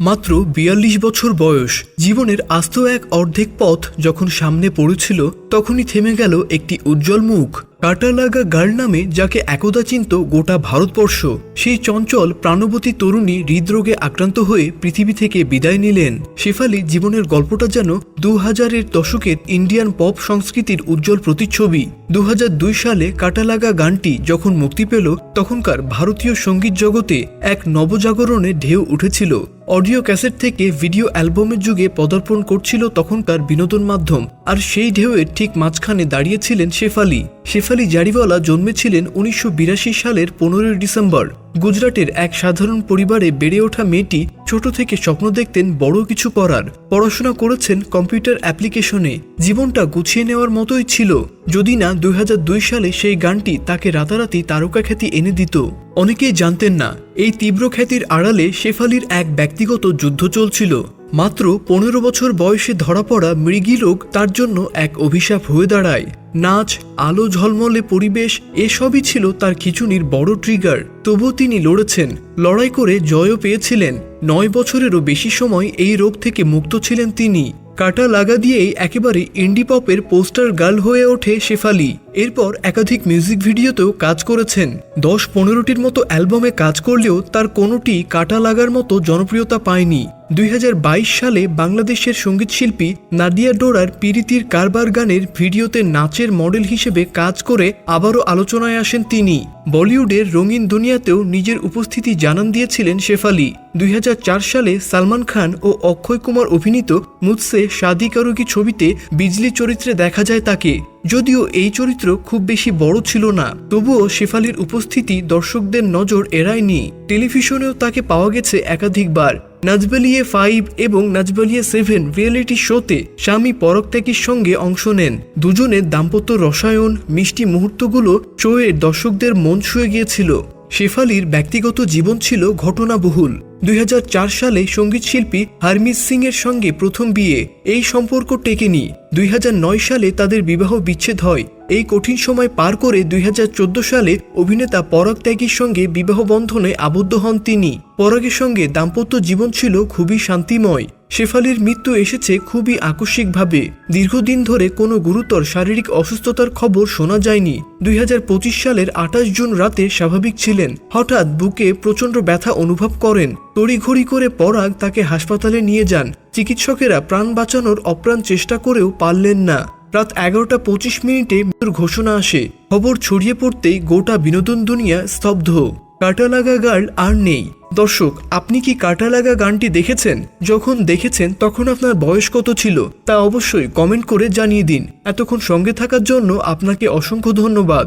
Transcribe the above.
মাত্র বিয়াল্লিশ বছর বয়স, জীবনের আস্ত এক অর্ধেক পথ যখন সামনে পড়েছিল, তখনই থেমে গেল একটি উজ্জ্বল মুখ। কাটালাগা গার্ল নামে যাকে একদা চিনত গোটা ভারতবর্ষ, সেই চঞ্চল, প্রাণবতী তরুণী হৃদরোগে আক্রান্ত হয়ে পৃথিবী থেকে বিদায় নিলেন। শেফালি জীবনের গল্পটা যেন দু হাজারের দশকের ইন্ডিয়ান পপ সংস্কৃতির উজ্জ্বল প্রতিচ্ছবি। দু হাজার দুই সালে কাটালাগা গানটি যখন মুক্তি পেল, তখনকার ভারতীয় সংগীত জগতে এক নবজাগরণে ঢেউ উঠেছিল। অডিও ক্যাসেট থেকে ভিডিও অ্যালবামের যুগে পদার্পণ করছিল তখনকার বিনোদন মাধ্যম। আর সেই ঢেউয়ের ঠিক মাঝখানে দাঁড়িয়েছিলেন শেফালি। শেফালি জারিওয়ালা জন্মেছিলেন উনিশশো বিরাশি সালের পনেরোই ডিসেম্বর। গুজরাটের এক সাধারণ পরিবারে বেড়ে ওঠা মেয়েটি ছোট থেকে স্বপ্ন দেখতেন বড় কিছু করার। পড়াশোনা করেছেন কম্পিউটার অ্যাপ্লিকেশনে। জীবনটা গুছিয়ে নেওয়ার মতোই ছিল। যদি না দুই হাজার দুই সালে সেই গানটি তাকে রাতারাতি তারকা খ্যাতি এনে দিত। অনেকেই জানতেন না, এই তীব্র খ্যাতির আড়ালে শেফালির এক ব্যক্তিগত যুদ্ধ চলছিল। মাত্র পনেরো বছর বয়সে ধরা পড়া মৃগী রোগ তার জন্য এক অভিশাপ হয়ে দাঁড়ায়। নাচ, আলো ঝলমলে পরিবেশ, এসবই ছিল তার খিচুনির বড় ট্রিগার তবুও তিনি লড়েছেন, লড়াই করে জয়ও পেয়েছিলেন। নয় বছরেরও বেশি সময় এই রোগ থেকে মুক্ত ছিলেন তিনি। কাটা লাগা দিয়েই একেবারে ইন্ডি পপের পোস্টার গার্ল হয়ে ওঠে শেফালি। এরপর একাধিক মিউজিক ভিডিওতেও কাজ করেছেন। দশ পনেরোটির মতো অ্যালবামে কাজ করলেও তার কোনোটি কাটা লাগার মতো জনপ্রিয়তা পায়নি। দুই হাজার বাইশ সালে বাংলাদেশের সঙ্গীতশিল্পী নাদিয়া ডোরার পিরিতির কারবার গানের ভিডিওতে নাচের মডেল হিসেবে কাজ করে আবারও আলোচনায় আসেন তিনি। বলিউডের রঙিন দুনিয়াতেও নিজের উপস্থিতি জানান দিয়েছিলেন শেফালি দুই হাজার চার সালে সালমান খান ও অক্ষয় কুমার অভিনীত মুৎসে শাদি কারুকি ছবিতে বিজলি চরিত্রে দেখা যায় তাকে। যদিও এই চরিত্র খুব বেশি বড় ছিল না, তবুও শেফালির উপস্থিতি দর্শকদের নজর এড়ায়নি। টেলিভিশনেও তাকে পাওয়া গেছে একাধিকবার। নাজবালিয়ে ফাইভ এবং নাজবালিয়ে সেভেন রিয়েলিটি শোতে স্বামী পরকত্যাগীর সঙ্গে অংশ নেন। দুজনের দাম্পত্য রসায়ন, মিষ্টি মুহূর্তগুলো শোয়ের দর্শকদের মন ছুঁয়ে গিয়েছিল। শেফালির ব্যক্তিগত জীবন ছিল ঘটনাবহুল। দুই হাজার চার সালে সংগীত শিল্পী হারমিত সিং এর সঙ্গে প্রথম বিয়ে। এই সম্পর্ক টেকেনি। দুই হাজার নয় সালে তাদের বিবাহ বিচ্ছেদ হয়। এই কঠিন সময় পার করে দুই হাজার চোদ্দ সালে অভিনেতা পরাগ ত্যাগীর সঙ্গে বিবাহ বন্ধনে আবদ্ধ হন তিনি। পরাগের সঙ্গে দাম্পত্য জীবন ছিল খুবই শান্তিময়। শেফালির মৃত্যু এসেছে খুবই আকস্মিকভাবে। দীর্ঘদিন ধরে কোনো গুরুতর শারীরিক অসুস্থতার খবর শোনা যায়নি। দুই হাজার পঁচিশ সালের আঠাশ জুন রাতে স্বাভাবিক ছিলেন। হঠাৎ বুকে প্রচণ্ড ব্যথা অনুভব করেন। তড়িঘড়ি করে পরাগ তাকে হাসপাতালে নিয়ে যান। চিকিৎসকেরা প্রাণ বাঁচানোর অপ্রাণ চেষ্টা করেও পারলেন না। রাত এগারোটা পঁচিশ মিনিটে মৃত্যুর ঘোষণা আসে। খবর ছড়িয়ে পড়তেই গোটা বিনোদন দুনিয়া স্তব্ধ। কাটালাগা গান আর নেই। দর্শক, আপনি কি কাটা লাগা গানটি দেখেছেন? যখন দেখেছেন, তখন আপনার বয়স কত ছিল? তা অবশ্যই কমেন্ট করে জানিয়ে দিন। এতক্ষণ সঙ্গে থাকার জন্য আপনাকে অসংখ্য ধন্যবাদ।